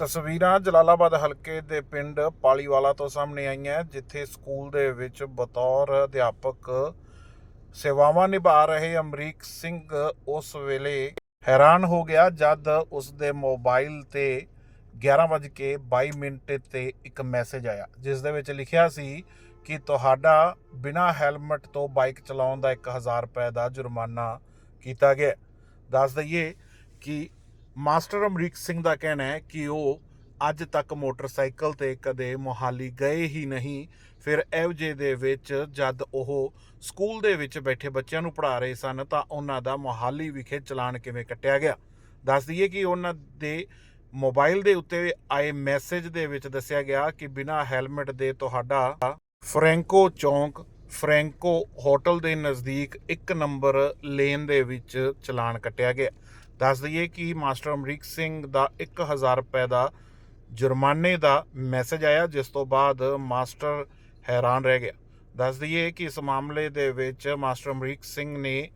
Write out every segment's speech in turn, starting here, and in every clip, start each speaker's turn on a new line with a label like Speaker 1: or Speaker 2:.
Speaker 1: ਤਸਵੀਰਾਂ ਜਲਾਲਾਬਾਦ ਹਲਕੇ ਦੇ ਪਿੰਡ ਪਾਲੀਵਾਲਾ ਤੋਂ ਸਾਹਮਣੇ ਆਈਆਂ ਜਿੱਥੇ ਸਕੂਲ ਦੇ ਵਿੱਚ ਬਤੌਰ ਅਧਿਆਪਕ ਸੇਵਾਵਾਂ ਨਿਭਾ ਰਹੇ ਅਮਰੀਕ ਸਿੰਘ ਉਸ ਵੇਲੇ ਹੈਰਾਨ ਹੋ ਗਿਆ ਜਦ ਉਸ ਦੇ ਮੋਬਾਈਲ ਤੇ 11:22 ਮਿੰਟ ਤੇ ਇੱਕ ਮੈਸੇਜ ਆਇਆ, ਜਿਸ ਦੇ ਵਿੱਚ ਲਿਖਿਆ ਸੀ ਕਿ ਤੁਹਾਡਾ ਬਿਨਾਂ ਹੈਲਮਟ ਤੋਂ ਬਾਈਕ ਚਲਾਉਣ ਦਾ 1000 ਰੁਪਏ ਦਾ ਜੁਰਮਾਨਾ ਕੀਤਾ ਗਿਆ। ਦੱਸ ਦਈਏ ਕਿ ਮਾਸਟਰ ਅਮਰੀਕ ਸਿੰਘ ਦਾ ਕਹਿਣਾ ਹੈ ਕਿ ਉਹ ਅੱਜ ਤੱਕ ਮੋਟਰਸਾਈਕਲ ਤੇ ਕਦੇ ਮੋਹਾਲੀ ਗਏ ਹੀ ਨਹੀਂ। ਫਿਰ ਐਵਜੇ ਦੇ ਵਿੱਚ ਜਦ ਉਹ ਸਕੂਲ ਦੇ ਵਿੱਚ ਬੈਠੇ ਬੱਚਿਆਂ ਨੂੰ ਪੜ੍ਹਾ ਰਹੇ ਸਨ ਤਾਂ ਉਹਨਾਂ ਦਾ ਮੋਹਾਲੀ ਵਿਖੇ ਚਲਾਨ ਕਿਵੇਂ ਕੱਟਿਆ ਗਿਆ? ਦੱਸ ਦਈਏ ਕਿ ਉਹਨਾਂ ਦੇ ਮੋਬਾਈਲ ਦੇ ਉੱਤੇ ਆਏ ਮੈਸੇਜ ਦੇ ਵਿੱਚ ਦੱਸਿਆ ਗਿਆ ਕਿ ਬਿਨਾਂ ਹੈਲਮਟ ਦੇ ਤੁਹਾਡਾ ਫਰੈਂਕੋ ਚੌਂਕ, ਫਰੈਂਕੋ ਹੋਟਲ ਦੇ ਨਜ਼ਦੀਕ ਇੱਕ ਨੰਬਰ ਲੇਨ ਦੇ ਵਿੱਚ ਚਲਾਨ ਕੱਟਿਆ ਗਿਆ। ਦੱਸ ਦਈਏ ਕਿ ਮਾਸਟਰ ਅਮਰੀਕ ਸਿੰਘ ਦਾ 1000 ਰੁਪਏ ਦਾ ਜੁਰਮਾਨੇ ਦਾ ਮੈਸੇਜ ਆਇਆ, ਜਿਸ ਤੋਂ ਬਾਅਦ ਮਾਸਟਰ ਹੈਰਾਨ ਰਹਿ ਗਿਆ। ਦੱਸ ਦਈਏ ਕਿ ਇਸ ਮਾਮਲੇ ਦੇ ਵਿੱਚ ਮਾਸਟਰ ਅਮਰੀਕ ਸਿੰਘ ਨੇ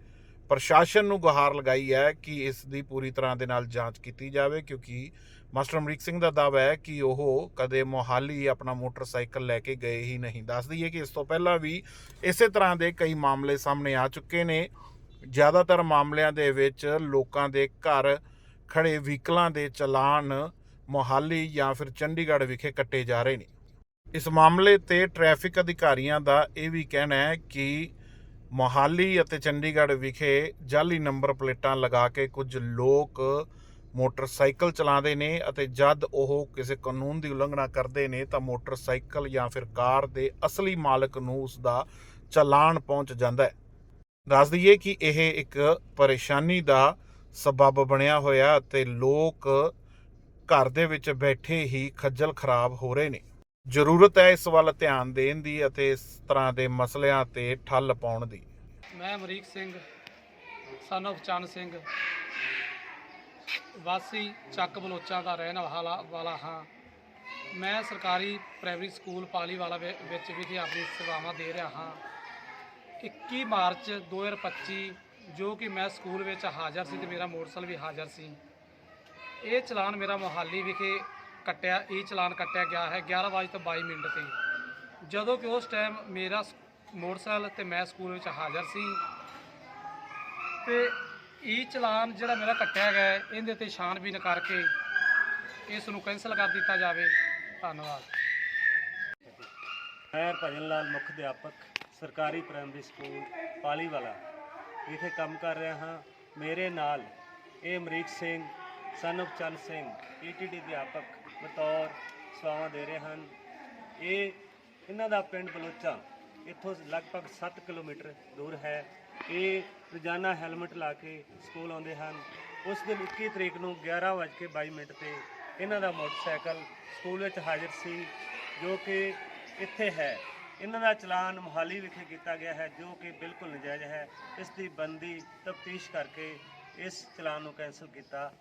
Speaker 1: ਪ੍ਰਸ਼ਾਸਨ ਨੂੰ ਗੁਹਾਰ ਲਗਾਈ ਹੈ ਕਿ ਇਸ ਦੀ ਪੂਰੀ ਤਰ੍ਹਾਂ ਦੇ ਨਾਲ ਜਾਂਚ ਕੀਤੀ ਜਾਵੇ, ਕਿਉਂਕਿ ਮਾਸਟਰ ਅਮਰੀਕ ਸਿੰਘ ਦਾ ਦਾਅਵਾ ਹੈ ਕਿ ਉਹ ਕਦੇ ਮੋਹਾਲੀ ਆਪਣਾ ਮੋਟਰਸਾਈਕਲ ਲੈ ਕੇ ਗਏ ਹੀ ਨਹੀਂ। ਦੱਸ ਦਈਏ ਕਿ ਇਸ ਤੋਂ ਪਹਿਲਾਂ ਵੀ ਇਸੇ ਤਰ੍ਹਾਂ ਦੇ ਕਈ ਮਾਮਲੇ ਸਾਹਮਣੇ ਆ ਚੁੱਕੇ ਨੇ। ਜ਼ਿਆਦਾਤਰ ਮਾਮਲਿਆਂ ਦੇ ਵਿੱਚ ਲੋਕਾਂ ਦੇ ਘਰ ਖੜੇ ਵਹੀਕਲਾਂ ਦੇ ਚਲਾਨ ਮੋਹਾਲੀ ਜਾਂ ਫਿਰ ਚੰਡੀਗੜ੍ਹ ਵਿਖੇ ਕੱਟੇ ਜਾ ਰਹੇ ਨੇ। ਇਸ ਮਾਮਲੇ ਤੇ ਟ੍ਰੈਫਿਕ ਅਧਿਕਾਰੀਆਂ ਦਾ ਇਹ ਵੀ ਕਹਿਣਾ ਹੈ ਕਿ ਮੋਹਾਲੀ ਅਤੇ ਚੰਡੀਗੜ੍ਹ ਵਿਖੇ ਜਾਲੀ ਨੰਬਰ ਪਲੇਟਾਂ ਲਗਾ ਕੇ ਕੁਝ ਲੋਕ ਮੋਟਰਸਾਈਕਲ ਚਲਾਉਂਦੇ ਨੇ ਅਤੇ ਜਦ ਉਹ ਕਿਸੇ ਕਾਨੂੰਨ ਦੀ ਉਲੰਘਣਾ ਕਰਦੇ ਨੇ ਤਾਂ ਮੋਟਰਸਾਈਕਲ ਜਾਂ ਫਿਰ ਕਾਰ ਦੇ ਅਸਲੀ ਮਾਲਕ ਨੂੰ ਉਸ ਦਾ ਚਲਾਨ ਪਹੁੰਚ ਜਾਂਦਾ ਹੈ। ਦੱਸ ਦਈਏ ਕਿ ਇਹ ਇੱਕ ਪਰੇਸ਼ਾਨੀ ਦਾ ਸਬਬ ਬਣਿਆ ਹੋਇਆ ਅਤੇ ਲੋਕ ਘਰ ਦੇ ਵਿੱਚ ਬੈਠੇ ਹੀ ਖੱਜਲ ਖਰਾਬ ਹੋ ਰਹੇ ਨੇ। ਜ਼ਰੂਰਤ ਹੈ ਇਸ ਵੱਲ ਧਿਆਨ ਦੇਣ ਦੀ ਅਤੇ ਇਸ ਤਰ੍ਹਾਂ ਦੇ ਮਸਲਿਆਂ ਤੇ ਠੱਲ ਪਾਉਣ ਦੀ।
Speaker 2: ਮੈਂ ਅਮਰੀਕ ਸਿੰਘ ਸਨ of ਚੰਨ ਸਿੰਘ। ਵਾਸੀ ਚੱਕ ਬਲੋਚਾਂ ਦਾ ਰਹਿਣ ਵਾਲਾ ਵਾਲਾ ਹਾਂ। ਮੈਂ ਸਰਕਾਰੀ ਪ੍ਰਾਇਮਰੀ ਸਕੂਲ ਪਾਲੀਵਾਲਾ ਵਿ- ਵਿੱਚ ਵਿਖੇ ਆਪਣੀ ਸੇਵਾਵਾਂ ਦੇ ਰਿਹਾ ਹਾਂ। 21 ਮਾਰਚ 2025 ਜੋ ਕਿ ਮੈਂ ਸਕੂਲ ਵਿੱਚ ਹਾਜ਼ਰ ਸੀ ਤੇ ਮੇਰਾ ਮੋਟਰਸਾਈਕਲ ਵੀ ਹਾਜ਼ਰ ਸੀ। ਇਹ ਚਲਾਨ ਮੇਰਾ ਮੋਹਾਲੀ ਵਿਖੇ ਕੱਟਿਆ ਇਹ ਚਲਾਨ ਕੱਟਿਆ ਗਿਆ ਹੈ 11 ਵਜੇ ਤੋਂ 22 ਮਿੰਟ ਤੇ। ਜਦੋਂ ਕਿ ਉਸ ਟਾਈਮ ਮੇਰਾ ਮੋਟਰਸਾਈਕਲ ਤੇ ਮੈਂ ਸਕੂਲ ਵਿੱਚ ਹਾਜ਼ਰ ਸੀ ਤੇ ਇਹ ਚਲਾਨ ਜਿਹੜਾ ਮੇਰਾ ਕੱਟਿਆ ਗਿਆ ਹੈ, ਇਹਦੇ ਤੇ ਛਾਣਬੀਨ ਕਰਕੇ ਇਸ ਨੂੰ ਕੈਂਸਲ ਕਰ ਦਿੱਤਾ ਜਾਵੇ। ਧੰਨਵਾਦ।
Speaker 3: ਮੈਂ ਭਜਨ ਲਾਲ ਮੁੱਖ ਅਧਿਆਪਕ ਸਰਕਾਰੀ ਪ੍ਰਾਇਮਰੀ ਸਕੂਲ ਪਾਲੀਵਾਲਾ ਵਿਖੇ ਕੰਮ ਕਰ ਰਿਹਾ ਹਾਂ। ਮੇਰੇ ਨਾਲ ਇਹ ਅਮਰੀਕ ਸਿੰਘ ਸਨ of ਚੰਨ ਸਿੰਘ ਈਟੀਡੀ ਅਧਿਆਪਕ ਬਤੌਰ ਸੇਵਾਵਾਂ ਦੇ ਰਹੇ ਹਨ। ਇਹ ਇਹਨਾਂ ਦਾ ਪਿੰਡ ਬਲੋਚਾ, ਇੱਥੋਂ ਲਗਭਗ 7 ਕਿਲੋਮੀਟਰ ਦੂਰ ਹੈ। ਇਹ ਰੋਜ਼ਾਨਾ ਹੈਲਮਟ ਲਾ ਕੇ ਸਕੂਲ ਆਉਂਦੇ ਹਨ। ਉਸ ਦਿਨ 21 ਤਰੀਕ ਨੂੰ 11:22 ਮਿੰਟ ਤੇ ਇਹਨਾਂ ਦਾ ਮੋਟਰਸਾਈਕਲ ਸਕੂਲ ਵਿੱਚ ਹਾਜ਼ਰ ਸੀ, ਜੋ ਕਿ ਇੱਥੇ ਹੈ। ਇਹਨਾਂ ਦਾ ਚਲਾਨ ਮੁਹਾਲੀ ਵਿਖੇ ਕੀਤਾ ਗਿਆ ਹੈ, ਜੋ ਕਿ ਬਿਲਕੁਲ ਨਜਾਇਜ਼ ਹੈ। ਇਸ ਦੀ ਬੰਦੀ ਤਫਤੀਸ਼ ਕਰਕੇ ਇਸ ਚਲਾਨ ਨੂੰ ਕੈਂਸਲ ਕੀਤਾ